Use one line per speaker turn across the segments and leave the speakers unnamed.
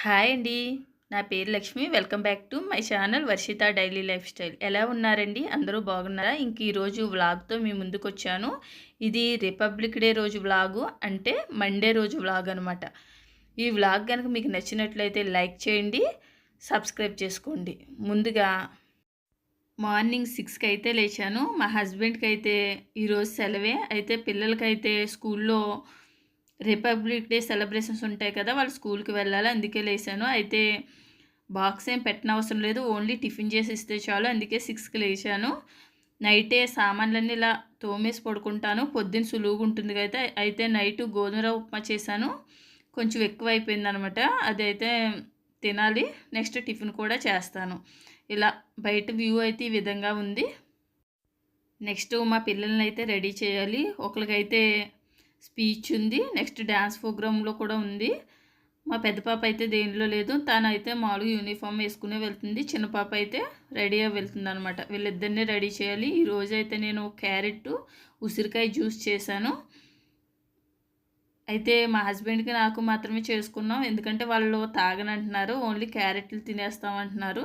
Hi అండి. నా పేరు Lakshmi. Welcome back to my channel Varshitha daily lifestyle. ఎలా ఉన్నారండి? అందరూ బాగున్నారా? ఇంక ఈరోజు వ్లాగ్తో మీ ముందుకు వచ్చాను ఇది రిపబ్లిక్ డే రోజు వ్లాగు అంటే మండే రోజు వ్లాగ్ అనమాట ఈ వ్లాగ్ కనుక మీకు నచ్చినట్లయితే లైక్ చేయండి సబ్స్క్రైబ్ చేసుకోండి. ముందుగా మార్నింగ్ సిక్స్కి అయితే లేచాను. మా హస్బెండ్కి అయితే ఈరోజు సెలవే. అయితే పిల్లలకైతే స్కూల్లో రిపబ్లిక్ డే సెలబ్రేషన్స్ ఉంటాయి కదా వాళ్ళు స్కూల్కి వెళ్ళాలి అందుకే లేచాను. అయితే బాక్స్ ఏం పెట్టిన అవసరం లేదు ఓన్లీ టిఫిన్ చేసి ఇస్తే చాలు అందుకే సిక్స్కి లేచాను. నైటే సామాన్లన్నీ ఇలా తోమేసి పడుకుంటాను. పొద్దున్న సులువుగా ఉంటుంది కదా అయితే నైట్ గోధుమ ఉప్మా చేశాను. కొంచెం ఎక్కువ అయిపోయింది అనమాట అదైతే తినాలి నెక్స్ట్ టిఫిన్ కూడా చేస్తాను. ఇలా బయట వ్యూ అయితే ఈ విధంగా ఉంది. నెక్స్ట్ మా పిల్లల్ని అయితే రెడీ చేయాలి. ఒకరికైతే స్పీచ్ ఉంది. నెక్స్ట్ డ్యాన్స్ ప్రోగ్రాంలో కూడా ఉంది. మా పెద్ద పాప అయితే దేనిలో లేదు. తనైతే అయితే మామూలుగా యూనిఫామ్ వేసుకునే వెళ్తుంది. చిన్న పాప అయితే రెడీ అయి వెళ్తుంది అనమాట వీళ్ళిద్దరిని రెడీ చేయాలి. ఈరోజు అయితే నేను క్యారెట్ ఉసిరికాయ జ్యూస్ చేశాను. అయితే మా హస్బెండ్కి నాకు మాత్రమే చేసుకున్నాం. ఎందుకంటే వాళ్ళు తాగనంటున్నారు. ఓన్లీ క్యారెట్లు తినేస్తామంటున్నారు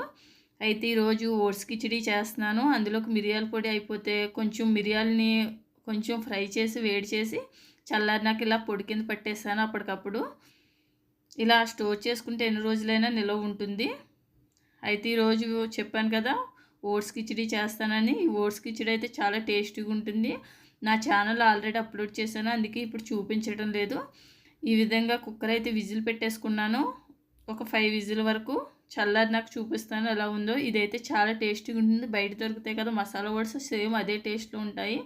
అయితే ఈరోజు ఓట్స్ కిచిడి చేస్తున్నాను. అందులోకి మిరియాల పొడి అయిపోతే కొంచెం మిరియాలని కొంచెం ఫ్రై చేసి వేడి చేసి చల్లారినాక ఇలా పొడి కింద పట్టేస్తాను అప్పటికప్పుడు. ఇలా స్టోర్ చేసుకుంటే ఎన్ని రోజులైనా నిల్వ ఉంటుంది. అయితే ఈరోజు చెప్పాను కదా ఓట్స్ కిచిడి చేస్తానని. ఈ ఓట్స్ కిచడీ అయితే చాలా టేస్టీగా ఉంటుంది. నా ఛానల్ ఆల్రెడీ అప్లోడ్ చేశాను అందుకే ఇప్పుడు చూపించడం లేదు. ఈ విధంగా కుక్కర్ అయితే విజిల్ పెట్టేసుకున్నాను. ఒక ఫైవ్ విజిల్ వరకు చల్లారి నాకు చూపిస్తాను ఎలా ఉందో. ఇదైతే చాలా టేస్టీగా ఉంటుంది. బయట దొరుకుతాయి కదా మసాలా ఓట్స్ సేమ్ అదే టేస్ట్లో ఉంటాయి.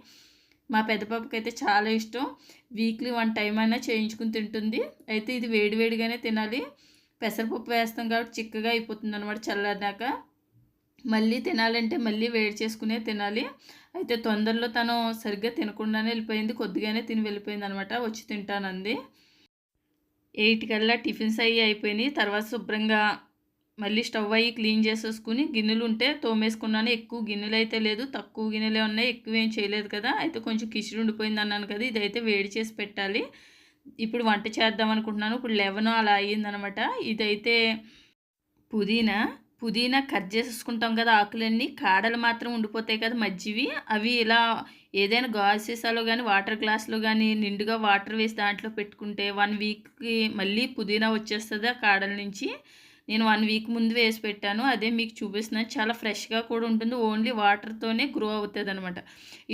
మా పెద్ద పాపకి అయితే చాలా ఇష్టం. వీక్లీ వన్ టైం అయినా చేయించుకుని తింటుంది. అయితే ఇది వేడివేడిగానే తినాలి. పెసరపప్పు వేస్తాం కాబట్టి చిక్కగా అయిపోతుంది అనమాట చల్లారినాక. మళ్ళీ తినాలంటే మళ్ళీ వేడి చేసుకునే తినాలి. అయితే తొందరలో తను సరిగ్గా తినకుండానే వెళ్ళిపోయింది. కొద్దిగానే తిని వెళ్ళిపోయింది అనమాట వచ్చి తింటానంది. ఎయిట్ కల్లా టిఫిన్స్ అయ్యి అయిపోయినాయి. తర్వాత శుభ్రంగా మళ్ళీ స్టవ్ అయ్యి క్లీన్ చేసేసుకుని గిన్నెలు ఉంటే తోమేసుకున్నాను. ఎక్కువ గిన్నెలు అయితే లేదు తక్కువ గిన్నెలే ఉన్నాయి. ఎక్కువ ఏం చేయలేదు కదా. అయితే కొంచెం కిచిడి ఉండిపోయింది అన్నాను కదా. ఇదైతే వేడి చేసి పెట్టాలి. ఇప్పుడు వంట చేద్దాం అనుకుంటున్నాను. ఇప్పుడు లెవెన్ అలా అయ్యిందనమాట ఇదైతే పుదీనా. పుదీనా కట్ చేసేసుకుంటాం కదా ఆకులన్నీ. కాడలు మాత్రం ఉండిపోతాయి కదా మజ్జివి. అవి ఇలా ఏదైనా గాజు సీసాలో కానీ వాటర్ గ్లాస్లో కానీ నిండుగా వాటర్ వేసి దాంట్లో పెట్టుకుంటే వన్ వీక్కి మళ్ళీ పుదీనా వచ్చేస్తుంది ఆ కాడల నుంచి. నేను వన్ వీక్ ముందు వేసి పెట్టాను. అదే మీకు చూపిస్తున్నాను చాలా ఫ్రెష్గా కూడా ఉంటుంది. ఓన్లీ వాటర్తోనే గ్రో అవుతుంది అనమాట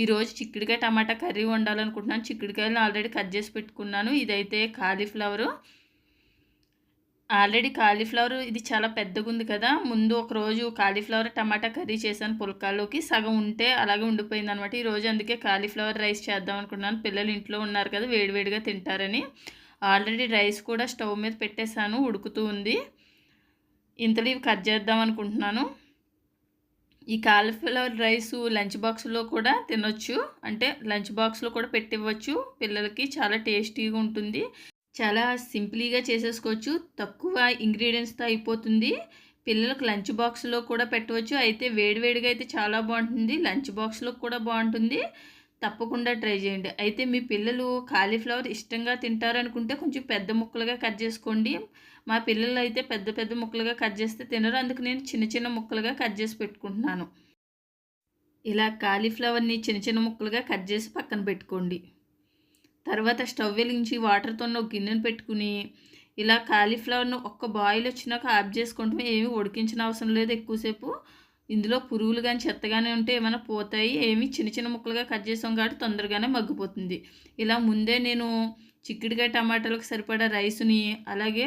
ఈరోజు చిక్కుడుకాయ టమాటా కర్రీ వండాలనుకుంటున్నాను. చిక్కుడుకాయలు ఆల్రెడీ కట్ చేసి పెట్టుకున్నాను. ఇదైతే కాలీఫ్లవరు. ఆల్రెడీ కాలీఫ్లవర్ ఇది చాలా పెద్దగా ఉంది కదా. ముందు ఒక రోజు కాలీఫ్లవర్ టమాటా కర్రీ చేశాను పుల్కాల్లోకి. సగం ఉంటే అలాగే ఉండిపోయింది అనమాట ఈరోజు అందుకే కాలీఫ్లవర్ రైస్ చేద్దాం అనుకున్నాను పిల్లలు ఇంట్లో ఉన్నారు కదా వేడివేడిగా తింటారని. ఆల్రెడీ రైస్ కూడా స్టవ్ మీద పెట్టేశాను. ఉడుకుతూ ఉంది. ఇంతలో ఇవి కట్ చేద్దాం అనుకుంటున్నాను. ఈ కాలీఫ్లవర్ రైస్ లంచ్ బాక్స్లో కూడా తినొచ్చు. అంటే లంచ్ బాక్స్లో కూడా పెట్టివ్వచ్చు. పిల్లలకి చాలా టేస్టీగా ఉంటుంది. చాలా సింపుల్గా చేసేసుకోవచ్చు. తక్కువ ఇంగ్రీడియంట్స్తో అయిపోతుంది. పిల్లలకు లంచ్ బాక్స్లో కూడా పెట్టవచ్చు. అయితే వేడివేడిగా అయితే చాలా బాగుంటుంది. లంచ్ బాక్స్లో కూడా బాగుంటుంది. తప్పకుండా ట్రై చేయండి. అయితే మీ పిల్లలు కాలీఫ్లవర్ ఇష్టంగా తింటారనుకుంటే కొంచెం పెద్ద ముక్కలుగా కట్ చేసుకోండి. మా పిల్లలు అయితే పెద్ద పెద్ద ముక్కలుగా కట్ చేస్తే తినరు. అందుకు నేను చిన్న చిన్న ముక్కలుగా కట్ చేసి పెట్టుకుంటున్నాను. ఇలా కాలీఫ్లవర్ని చిన్న చిన్న ముక్కలుగా కట్ చేసి పక్కన పెట్టుకోండి. తర్వాత స్టవ్ వెలిగించి వాటర్తో ఒక గిన్నెను పెట్టుకుని ఇలా కాలీఫ్లవర్ను ఒక్క బాయిల్ వచ్చినాక ఆఫ్ చేసుకుంటే ఏమీ ఉడికించిన అవసరం లేదు ఎక్కువసేపు. ఇందులో పురుగులు కానీ చెత్తగానే ఉంటే ఏమైనా పోతాయి. ఏమి చిన్న చిన్న ముక్కలుగా కట్ చేసాం కాబట్టి తొందరగానే మగ్గిపోతుంది. ఇలా ముందే నేను చిక్కుడుకాయ టమాటాలకు సరిపడా రైస్ని అలాగే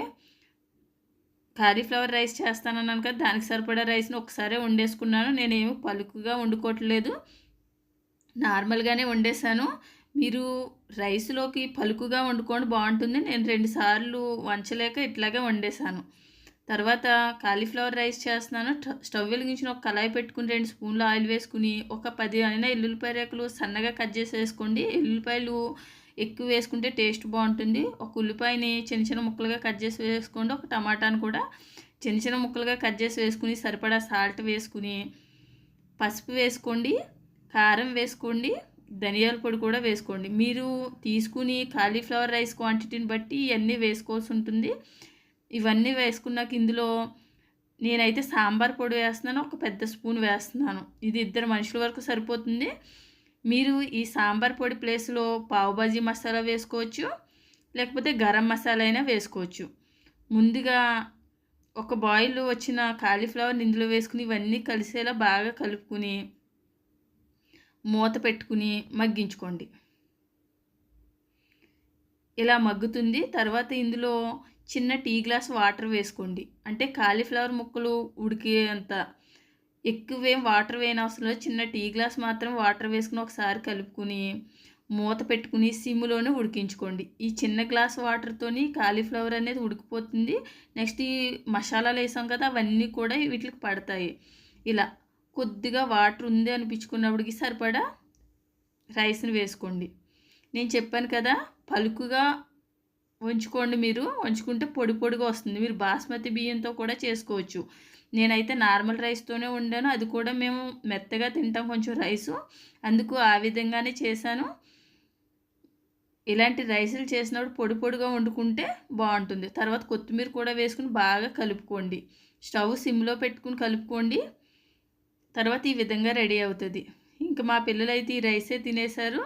కాలీఫ్లవర్ రైస్ చేస్తానన్నాను కదా దానికి సరిపడా రైస్ని ఒకసారి వండేసుకున్నాను. నేనేమి పలుకుగా వండుకోవట్లేదు. నార్మల్గానే వండేసాను మీరు రైస్లోకి పలుకుగా వండుకోండి బాగుంటుంది. నేను రెండుసార్లు వంచలేక ఇట్లాగే వండేసాను తర్వాత కాలీఫ్లవర్ రైస్ చేస్తున్నాను. స్టవ్ వెలిగించిన ఒక కళాయి పెట్టుకుని రెండు స్పూన్లు ఆయిల్ వేసుకుని ఒక పది అయినా ఎల్లుల్లిపాయ రేకులు సన్నగా కట్ చేసి వేసుకోండి ఎల్లుల్లిపాయలు ఎక్కువ వేసుకుంటే టేస్ట్ బాగుంటుంది. ఒక ఉల్లిపాయని చిన్న చిన్న ముక్కలుగా కట్ చేసి వేసుకోండి. ఒక టమాటాను కూడా చిన్న చిన్న ముక్కలుగా కట్ చేసి వేసుకుని సరిపడా సాల్ట్ వేసుకుని పసుపు వేసుకోండి. కారం వేసుకోండి. ధనియాల పొడి కూడా వేసుకోండి. మీరు తీసుకుని కాలీఫ్లవర్ రైస్ క్వాంటిటీని బట్టి ఇవన్నీ వేసుకోవాల్సి ఉంటుంది. ఇవన్నీ వేసుకున్నాక ఇందులో నేనైతే సాంబార్ పొడి వేస్తున్నాను ఒక పెద్ద స్పూన్ వేస్తున్నాను. ఇది ఇద్దరు మనుషుల వరకు సరిపోతుంది. మీరు ఈ సాంబార్ పొడి ప్లేస్లో పావుబాజీ మసాలా వేసుకోవచ్చు లేకపోతే గరం మసాలా అయినా వేసుకోవచ్చు. ముందుగా ఒక బాయిల్ వచ్చిన కాలీఫ్లవర్ ఇందులో వేసుకుని ఇవన్నీ కలిసేలా బాగా కలుపుకుని మూత పెట్టుకుని మగ్గించుకోండి. ఇలా మగ్గుతుంది. తర్వాత ఇందులో చిన్న టీ గ్లాస్ వాటర్ వేసుకోండి. అంటే కాలీఫ్లవర్ ముక్కలు ఉడికేంత ఎక్కువేం వాటర్ వేయని అవసరం లేదు. చిన్న టీ గ్లాస్ మాత్రం వాటర్ వేసుకుని ఒకసారి కలుపుకుని మూత పెట్టుకుని సిమ్లోనే ఉడికించుకోండి. ఈ చిన్న గ్లాస్ వాటర్తోని కాలీఫ్లవర్ అనేది ఉడికిపోతుంది. నెక్స్ట్ ఈ మసాలాలు వేసాం కదా అవన్నీ కూడా వీటికి పడతాయి. ఇలా కొద్దిగా వాటర్ ఉంది అనిపించుకున్నప్పటికి సరిపడా రైస్ని వేసుకోండి. నేను చెప్పాను కదా పలుకుగా వంచుకోండి మీరు. వంచుకుంటే పొడి పొడిగా వస్తుంది. మీరు బాస్మతి బియ్యంతో కూడా చేసుకోవచ్చు. నేనైతే నార్మల్ రైస్తోనే వండాను. అది కూడా మేము మెత్తగా తింటాం కొంచెం రైసు. అందుకు ఆ విధంగానే చేశాను. ఇలాంటి రైసులు చేసినప్పుడు పొడి పొడిగా వండుకుంటే బాగుంటుంది. తర్వాత కొత్తిమీర కూడా వేసుకుని బాగా కలుపుకోండి. స్టవ్ సిమ్లో పెట్టుకుని కలుపుకోండి. తర్వాత ఈ విధంగా రెడీ అవుతుంది. ఇంకా మా పిల్లలైతే ఈ రైసే తినేశారు.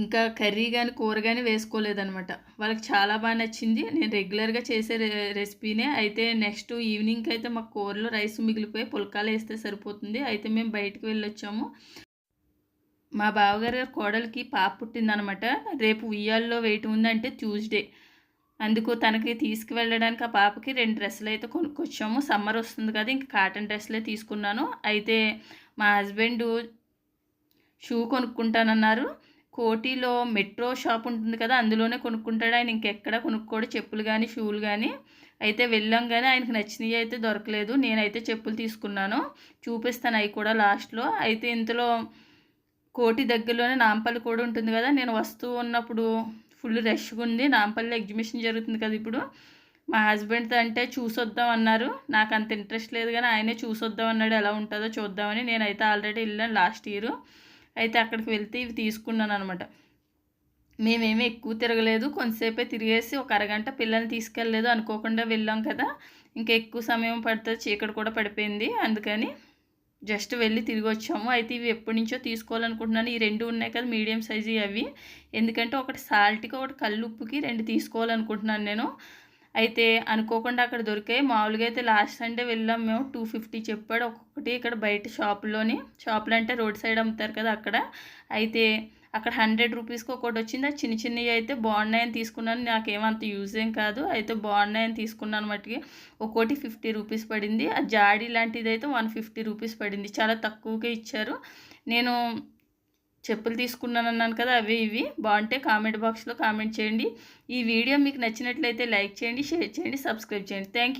ఇంకా కర్రీ కానీ కూర కానీ వేసుకోలేదనమాట వాళ్ళకి చాలా బాగా నచ్చింది. నేను రెగ్యులర్గా చేసే రెసిపీనే. అయితే నెక్స్ట్ ఈవినింగ్కి అయితే మాకు కూరలో రైస్ మిగిలిపోయి పుల్కాలు వేస్తే సరిపోతుంది. అయితే మేము బయటకు వెళ్ళొచ్చాము. మా బావగారు కోడలికి పాప పుట్టిందనమాట రేపు ఉయ్యాల్లో వెయిట్ ఉందంటే ట్యూస్డే. అందుకు తనకి తీసుకువెళ్ళడానికి ఆ పాపకి రెండు డ్రెస్సులు అయితే కొనుక్కొచ్చాము. సమ్మర్ వస్తుంది కదా ఇంకా కాటన్ డ్రెస్సులే తీసుకున్నాను. అయితే మా హస్బెండ్ షూ కొనుక్కుంటానన్నారు. కోటిలో మెట్రో షాప్ ఉంటుంది కదా అందులోనే కొనుక్కుంటాడు ఆయన. ఇంకెక్కడ కొనుక్కోడు చెప్పులు కానీ షూలు కానీ అయితే వెళ్ళాం కానీ ఆయనకు నచ్చినవి అయితే దొరకలేదు. నేనైతే చెప్పులు తీసుకున్నాను. చూపిస్తాను అవి కూడా లాస్ట్లో. అయితే ఇంతలో కోటి దగ్గరలోనే నాంపల్లి కూడా ఉంటుంది కదా నేను వస్తూ ఉన్నప్పుడు ఫుల్ రష్గా ఉంది. నాంపల్లి ఎగ్జిబిషన్ జరుగుతుంది కదా ఇప్పుడు. మా హస్బెండ్తో అంటే చూసొద్దాం అన్నారు. నాకు అంత ఇంట్రెస్ట్ లేదు కానీ ఆయనే చూసొద్దాం అన్నాడు. ఎలా ఉంటుందో చూద్దామని నేనైతే ఆల్రెడీ వెళ్ళాను లాస్ట్ ఇయర్. అయితే అక్కడికి వెళ్తే ఇవి తీసుకున్నాను అనమాట మేమేమీ ఎక్కువ తిరగలేదు. కొంతసేపే తిరిగేసి ఒక అరగంట పిల్లల్ని తీసుకెళ్ళలేదు అనుకోకుండా వెళ్ళాం కదా. ఇంకా ఎక్కువ సమయం పడితే చీకటి కూడా పడిపోయింది. అందుకని జస్ట్ వెళ్ళి తిరిగి వచ్చాము. అయితే ఇవి ఎప్పటి నుంచో తీసుకోవాలనుకుంటున్నాను. ఈ రెండు ఉన్నాయి కదా మీడియం సైజు అవి. ఎందుకంటే ఒకటి సాల్ట్కి ఒకటి కల్లుప్పుకి రెండు తీసుకోవాలనుకుంటున్నాను నేను. అయితే అనుకోకుండా అక్కడ దొరికాయి మామూలుగా అయితే లాస్ట్ సండే వెళ్ళాం మేము. టూ ఫిఫ్టీ చెప్పాడు. ఒక్కొక్కటి ఇక్కడ బయట షాప్లోని షాపులు అంటే రోడ్ సైడ్ అమ్ముతారు కదా అక్కడ. అయితే అక్కడ హండ్రెడ్ రూపీస్కి ఒకటి వచ్చింది. ఆ చిన్న చిన్నవి అయితే బాగున్నాయని తీసుకున్నాను. నాకేమంత యూజ్ ఏం కాదు. అయితే బాగున్నాయని తీసుకున్నాను మట్టుకి ఒక్కోటి ఫిఫ్టీ రూపీస్ పడింది. ఆ జాడీ లాంటిది అయితే వన్ ఫిఫ్టీ రూపీస్ పడింది. చాలా తక్కువగా ఇచ్చారు. నేను చెప్పులు తీసుకున్నాను అన్నాను కదా అవి ఇవి. బాగుంటే కామెంట్ బాక్స్లో కామెంట్ చేయండి. ఈ వీడియో మీకు నచ్చినట్లయితే లైక్ చేయండి షేర్ చేయండి సబ్స్క్రైబ్ చేయండి. థ్యాంక్